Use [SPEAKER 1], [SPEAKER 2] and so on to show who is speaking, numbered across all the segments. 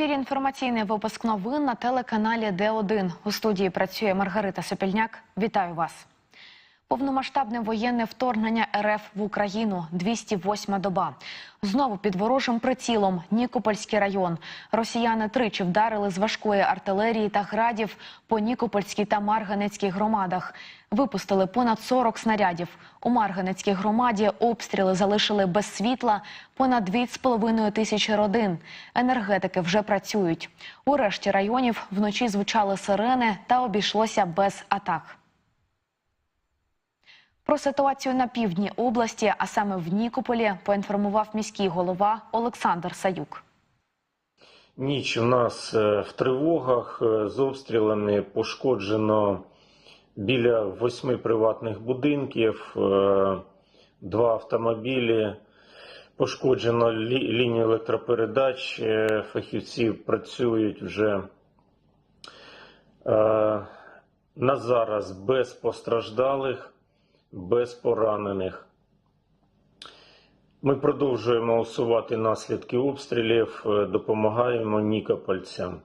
[SPEAKER 1] Ефірі інформаційний випуск новин на телеканалі Д1. У студії працює Маргарита Сопільняк. Вітаю вас. Повномасштабне воєнне вторгнення РФ в Україну 208 доба. Знову під ворожим прицілом Нікопольський район. Росіяни тричі вдарили з важкої артилерії та градів по Нікопольській та Марганецькій громадах. Випустили понад 40 снарядів. У Марганецькій громаді обстріли залишили без світла понад 2,5 тисячі родин. Енергетики вже працюють. У решті районів вночі звучали сирени та обійшлося без атак. Про ситуацію на півдні області, а саме в Нікополі, поінформував міський голова Олександр Саюк.
[SPEAKER 2] Ніч у нас е, в тривогах е, з обстрілами пошкоджено біля восьми приватних будинків, е, два автомобілі, пошкоджено лі- лінію електропередач. Фахівці працюють вже на зараз без постраждалих, без поранених. Ми продовжуємо усувати наслідки обстрілів, е, допомагаємо нікопольцям.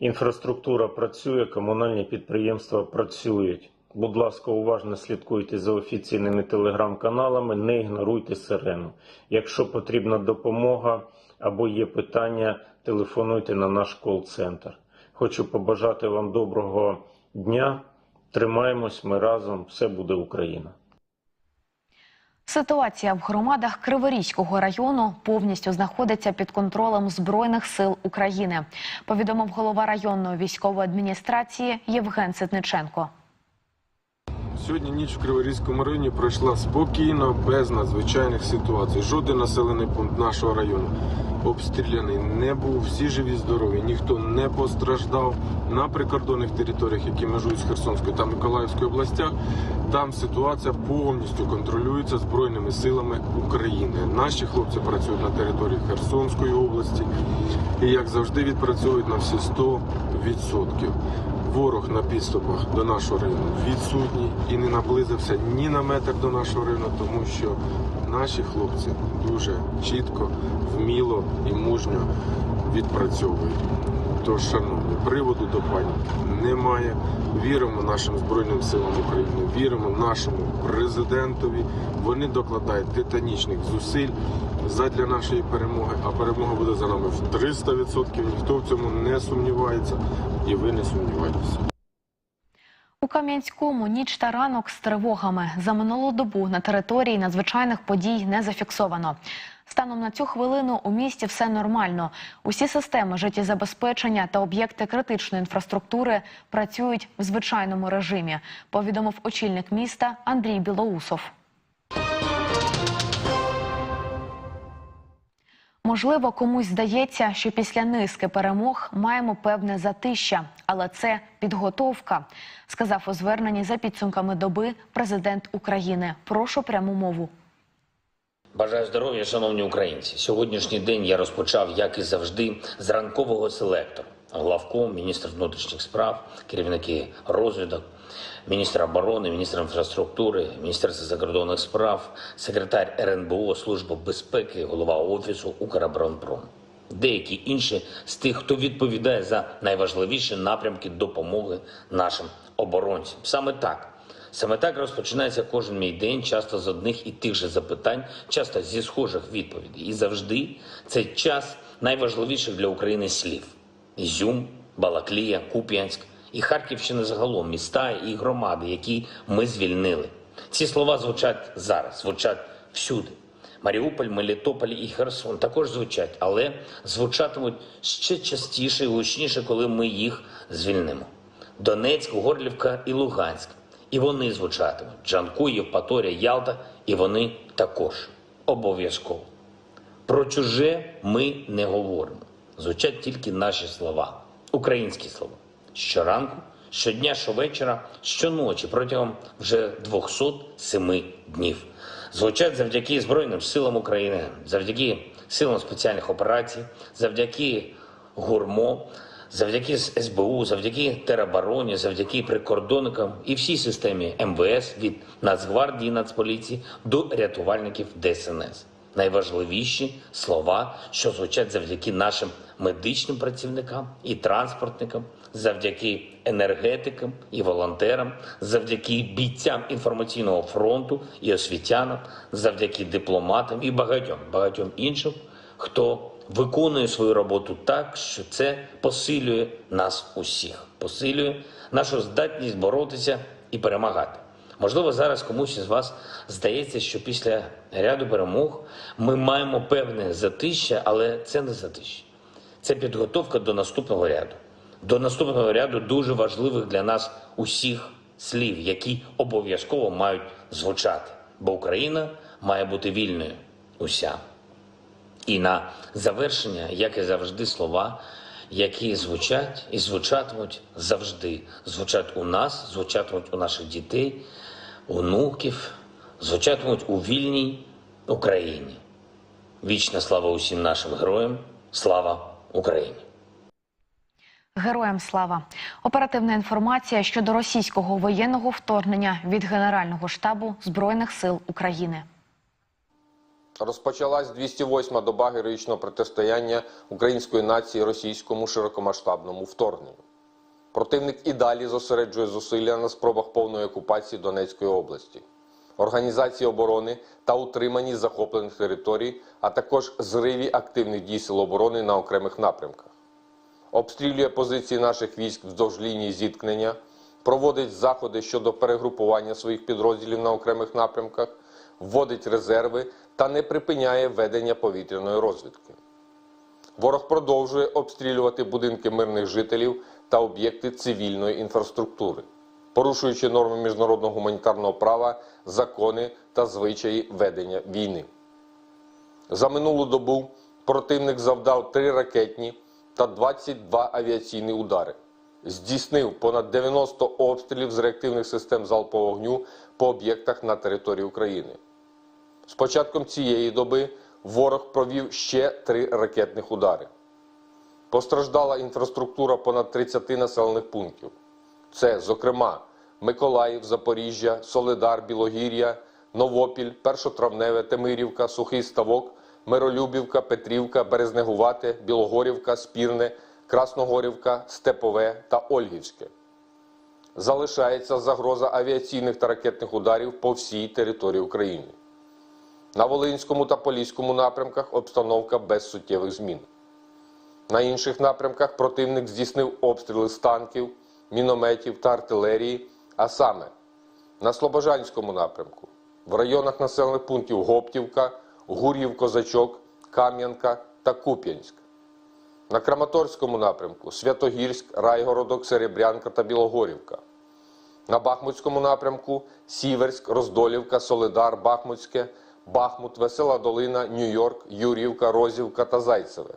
[SPEAKER 2] Інфраструктура працює, комунальні підприємства працюють. Будь ласка, уважно слідкуйте за офіційними телеграм-каналами, не ігноруйте сирену. Якщо потрібна допомога або є питання, телефонуйте на наш кол-центр. Хочу побажати вам доброго дня. Тримаємось, ми разом, все буде Україна.
[SPEAKER 1] Ситуація в громадах Криворізького району повністю знаходиться під контролем Збройних сил України, повідомив голова районної військової адміністрації Євген Ситниченко.
[SPEAKER 3] Сьогодні ніч в Криворізькому районі пройшла спокійно, без надзвичайних ситуацій. Жоден населений пункт нашого району обстріляний не був. Всі живі, здорові, ніхто не постраждав на прикордонних територіях, які межують з Херсонською та Миколаївською областях. Там ситуація повністю контролюється збройними силами України. Наші хлопці працюють на території Херсонської області і, як завжди, відпрацьовують на всі 100%. Ворог на підступах до нашого району відсутній і не наблизився ні на метр до нашого району, тому що наші хлопці дуже чітко, вміло і мужньо відпрацьовують. Тож, шановні, приводу до паніки немає. Віримо нашим Збройним силам України, віримо нашому президентові. Вони докладають титанічних зусиль задля нашої перемоги, а перемога буде за нами в 300%. Ніхто в цьому не сумнівається, і ви не сумнівайтеся.
[SPEAKER 1] У Кам'янському ніч та ранок з тривогами за минулу добу на території надзвичайних подій не зафіксовано. Станом на цю хвилину у місті все нормально. Усі системи життєзабезпечення та об'єкти критичної інфраструктури працюють в звичайному режимі. Повідомив очільник міста Андрій Білоусов. Можливо, комусь здається, що після низки перемог маємо певне затища, але це підготовка, сказав у зверненні за підсумками доби президент України. Прошу пряму мову.
[SPEAKER 4] Бажаю здоров'я, шановні українці. Сьогоднішній день я розпочав, як і завжди, з ранкового селектору. Главком, міністр внутрішніх справ, керівники розвідок, міністр оборони, міністр інфраструктури, міністерство закордонних справ, секретар РНБО, Служба безпеки, голова офісу Укроборонпром. Деякі інші з тих, хто відповідає за найважливіші напрямки допомоги нашим оборонцям. Саме так. Саме так розпочинається кожен мій день, часто з одних і тих же запитань, часто зі схожих відповідей. І завжди цей час найважливіших для України слів: Ізюм, Балаклія, Куп'янськ і Харківщина загалом, міста і громади, які ми звільнили. Ці слова звучать зараз, звучать всюди. Маріуполь, Мелітополь і Херсон також звучать, але звучатимуть ще частіше і гучніше, коли ми їх звільнимо. Донецьк, Горлівка і Луганськ. І вони звучатимуть. Джанку, Євпаторія, Ялта, і вони також обов'язково. Про чуже ми не говоримо. Звучать тільки наші слова, українські слова. Щоранку, щодня, щовечора, щоночі протягом вже 207 днів. Звучать завдяки Збройним силам України, завдяки силам спеціальних операцій, завдяки гурмо, завдяки СБУ, завдяки теробороні, завдяки прикордонникам і всій системі МВС від Нацгвардії, Нацполіції до рятувальників ДСНС. Найважливіші слова, що звучать завдяки нашим медичним працівникам і транспортникам, завдяки енергетикам і волонтерам, завдяки бійцям інформаційного фронту і освітянам, завдяки дипломатам і багатьом багатьом іншим, хто виконує свою роботу так, що це посилює нас усіх, посилює нашу здатність боротися і перемагати. Можливо, зараз комусь із вас здається, що після ряду перемог ми маємо певне затища, але це не затища. Це підготовка до наступного ряду, до наступного ряду дуже важливих для нас усіх слів, які обов'язково мають звучати, бо Україна має бути вільною уся. І на завершення, як і завжди, слова, які звучать і звучатимуть завжди. Звучать у нас, звучатимуть у наших дітей, онуків, звучатимуть у вільній Україні. Вічна слава усім нашим героям, слава Україні!
[SPEAKER 1] Героям слава! Оперативна інформація щодо російського воєнного вторгнення від Генерального штабу Збройних сил України.
[SPEAKER 5] Розпочалась 208-ма доба героїчного протистояння української нації російському широкомасштабному вторгненню. Противник і далі зосереджує зусилля на спробах повної окупації Донецької області, організації оборони та утриманні захоплених територій, а також зриві активних дій сил оборони на окремих напрямках. Обстрілює позиції наших військ вздовж лінії зіткнення, проводить заходи щодо перегрупування своїх підрозділів на окремих напрямках, вводить резерви та не припиняє ведення повітряної розвідки. Ворог продовжує обстрілювати будинки мирних жителів та об'єкти цивільної інфраструктури, порушуючи норми міжнародного гуманітарного права, закони та звичаї ведення війни. За минулу добу противник завдав три ракетні та 22 авіаційні удари, здійснив понад 90 обстрілів з реактивних систем залпового вогню по об'єктах на території України. З початком цієї доби ворог провів ще три ракетних удари. Постраждала інфраструктура понад 30 населених пунктів. Це, зокрема, Миколаїв, Запоріжжя, Солидар, Білогір'я, Новопіль, Першотравневе, Темирівка, Сухий Ставок, Миролюбівка, Петрівка, Березнегувате, Білогорівка, Спірне, Красногорівка, Степове та Ольгівське. Залишається загроза авіаційних та ракетних ударів по всій території України. На Волинському та Поліському напрямках обстановка без суттєвих змін. На інших напрямках противник здійснив обстріли з танків, мінометів та артилерії, а саме на Слобожанському напрямку, в районах населених пунктів Гоптівка, Гур'їв, Козачок, Кам'янка та Куп'янськ. На Краматорському напрямку Святогірськ, Райгородок, Серебрянка та Білогорівка. На Бахмутському напрямку Сіверськ, Роздолівка, Солидар, Бахмутське, Бахмут, Весела Долина, Нью-Йорк, Юрівка, Розівка та Зайцеве.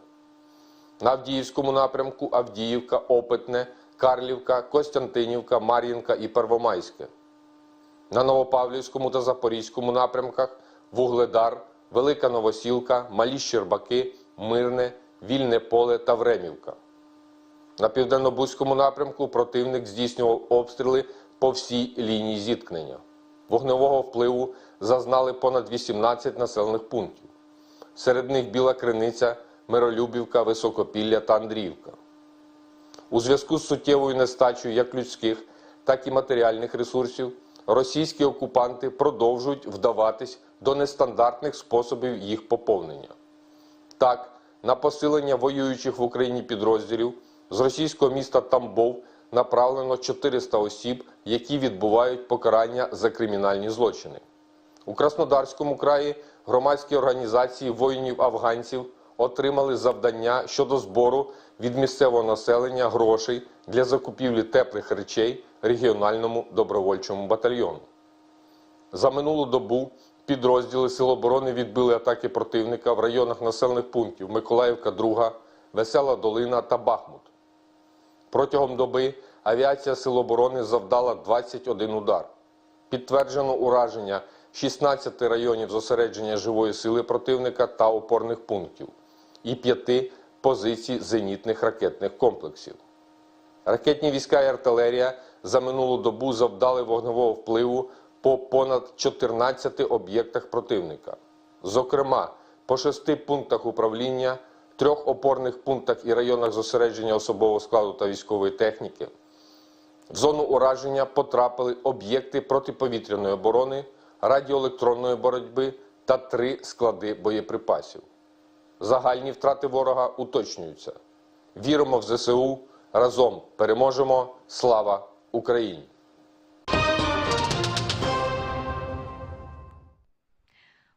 [SPEAKER 5] На Авдіївському напрямку Авдіївка, Опитне, Карлівка, Костянтинівка, Мар'їнка і Первомайське. На Новопавлівському та Запорізькому напрямках Вугледар, Велика Новосілка, Малі Щербаки, Мирне, Вільне Поле та Времівка. На південно-бузькому напрямку противник здійснював обстріли по всій лінії зіткнення. Вогневого впливу зазнали понад 18 населених пунктів. Серед них Біла Криниця, Миролюбівка, Високопілля та Андріївка. У зв'язку з суттєвою нестачею як людських, так і матеріальних ресурсів російські окупанти продовжують вдаватись до нестандартних способів їх поповнення. Так, на посилення воюючих в Україні підрозділів з російського міста Тамбов направлено 400 осіб, які відбувають покарання за кримінальні злочини. У Краснодарському краї громадські організації воїнів-афганців отримали завдання щодо збору від місцевого населення грошей для закупівлі теплих речей регіональному добровольчому батальйону. За минулу добу підрозділи Сил оборони відбили атаки противника в районах населених пунктів Миколаївка, 2, Весела Долина та Бахмут. Протягом доби авіація Сил оборони завдала 21 удар. Підтверджено ураження 16 районів зосередження живої сили противника та опорних пунктів і 5 позицій зенітних ракетних комплексів. Ракетні війська і артилерія за минулу добу завдали вогневого впливу по понад 14 об'єктах противника. Зокрема, по шести пунктах управління, трьох опорних пунктах і районах зосередження особового складу та військової техніки. В зону ураження потрапили об'єкти протиповітряної оборони, радіоелектронної боротьби та три склади боєприпасів. Загальні втрати ворога уточнюються. Віримо в ЗСУ. Разом переможемо. Слава Україні!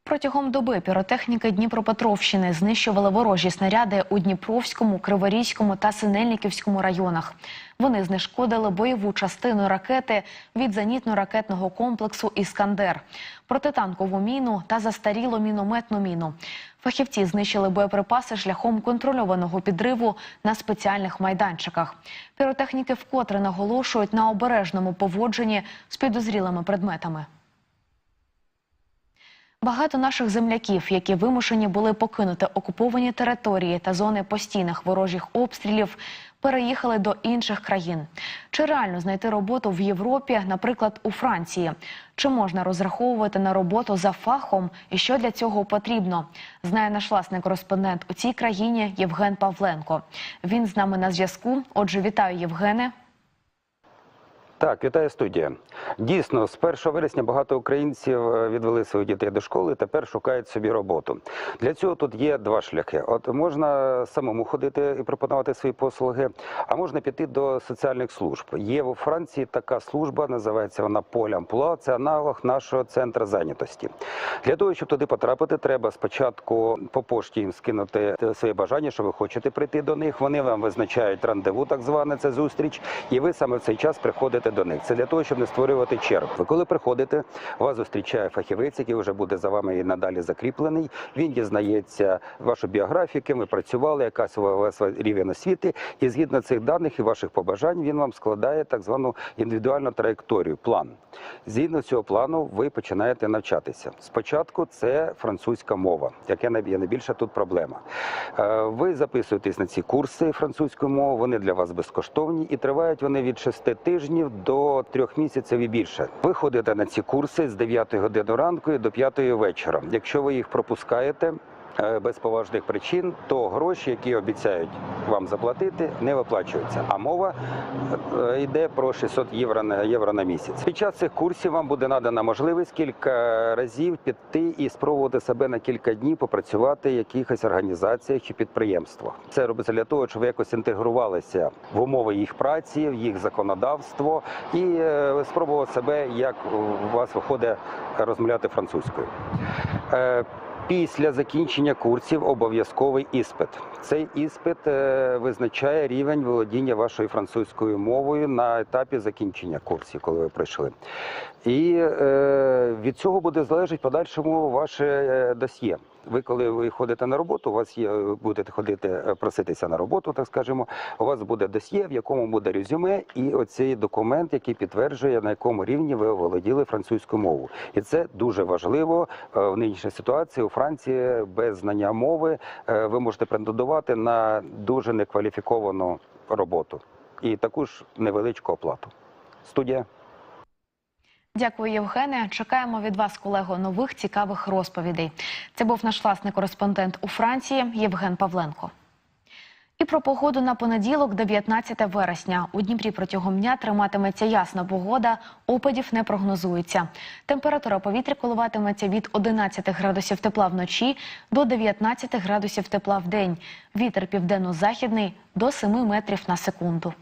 [SPEAKER 1] Протягом доби піротехніки Дніпропетровщини знищували ворожі снаряди у Дніпровському, Криворізькому та Синельниківському районах. Вони знешкодили бойову частину ракети від зенітно-ракетного комплексу Іскандер, протитанкову міну та застарілу мінометну міну. Фахівці знищили боєприпаси шляхом контрольованого підриву на спеціальних майданчиках. Піротехніки вкотре наголошують на обережному поводженні з підозрілими предметами. Багато наших земляків, які вимушені були покинути окуповані території та зони постійних ворожих обстрілів, переїхали до інших країн. Чи реально знайти роботу в Європі, наприклад, у Франції? Чи можна розраховувати на роботу за фахом і що для цього потрібно? Знає наш власний кореспондент у цій країні Євген Павленко. Він з нами на зв'язку. Отже, вітаю Євгене.
[SPEAKER 6] Так, вітаю студія. Дійсно, з 1 вересня багато українців е, відвели своїх дітей до школи, тепер шукають собі роботу. Для цього тут є два шляхи. От можна самому ходити і пропонувати свої послуги, а можна піти до соціальних служб. Є у Франції така служба, називається вона Полямпла. Це аналог нашого центру зайнятості. Для того, щоб туди потрапити, треба спочатку по пошті їм скинути своє бажання, що ви хочете прийти до них. Вони вам визначають рандеву, так зване це зустріч, і ви саме в цей час приходите до них. Це для того, щоб не створювати черг. Ви коли приходите, вас зустрічає фахівець, який вже буде за вами і надалі закріплений. Він дізнається вашу біографію, ким ви працювали, якась у вас рівень освіти, і згідно цих даних і ваших побажань він вам складає так звану індивідуальну траєкторію, план. Згідно цього плану, ви починаєте навчатися. Спочатку це французька мова, яка найбільша тут проблема. Е, Ви записуєтесь на ці курси французької мови, вони для вас безкоштовні і тривають вони від 6 тижнів до трьох місяців і більше. Ви ходите на ці курси з 9 години ранку до 5 вечора. Якщо ви їх пропускаєте, без поважних причин, то гроші, які обіцяють вам заплатити, не виплачуються. А мова е, йде про 600 євро на євро на місяць. Під час цих курсів вам буде надана можливість кілька разів піти і спробувати себе на кілька днів попрацювати в якихось організаціях чи підприємствах. Це робиться для того, щоб ви якось інтегрувалися в умови їх праці, в їх законодавство і е, спробувати себе, як у вас виходить розмовляти французькою. Після закінчення курсів обов'язковий іспит. Цей іспит е, визначає рівень володіння вашою французькою мовою на етапі закінчення курсів, коли ви пройшли. І е, від цього буде залежати подальшому ваше е, досьє. Ви, коли ви ходите на роботу, у вас є будете ходити е, проситися на роботу, так скажемо. У вас буде досьє, в якому буде резюме, і оцей документ, який підтверджує, на якому рівні ви володіли французькою мовою. І це дуже важливо е, в нинішній ситуації у Франції без знання мови. е, Ви можете претендувати на дуже некваліфіковану роботу і таку ж невеличку оплату. Студія.
[SPEAKER 1] Дякую, Євгене. Чекаємо від вас, колего, нових цікавих розповідей. Це був наш власний кореспондент у Франції Євген Павленко. І про погоду на понеділок, 19 вересня. У Дніпрі протягом дня триматиметься ясна погода, опадів не прогнозується. Температура повітря коливатиметься від 11 градусів тепла вночі до 19 градусів тепла в день. Вітер південно-західний до 7 метрів на секунду.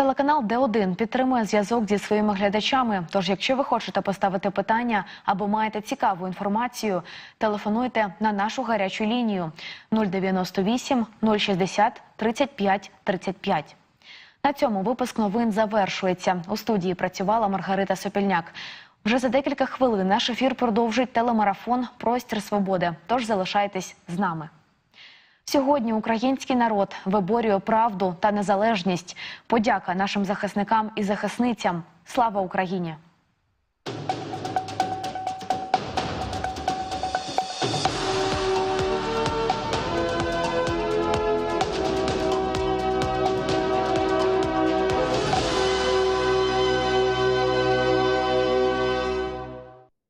[SPEAKER 1] Телеканал Д1 підтримує зв'язок зі своїми глядачами. Тож, якщо ви хочете поставити питання або маєте цікаву інформацію, телефонуйте на нашу гарячу лінію 098 060 35 35. На цьому випуск новин завершується. У студії працювала Маргарита Сопільняк. Вже за декілька хвилин наш ефір продовжить телемарафон Простір свободи. Тож залишайтесь з нами. Сьогодні український народ виборює правду та незалежність. Подяка нашим захисникам і захисницям. Слава Україні!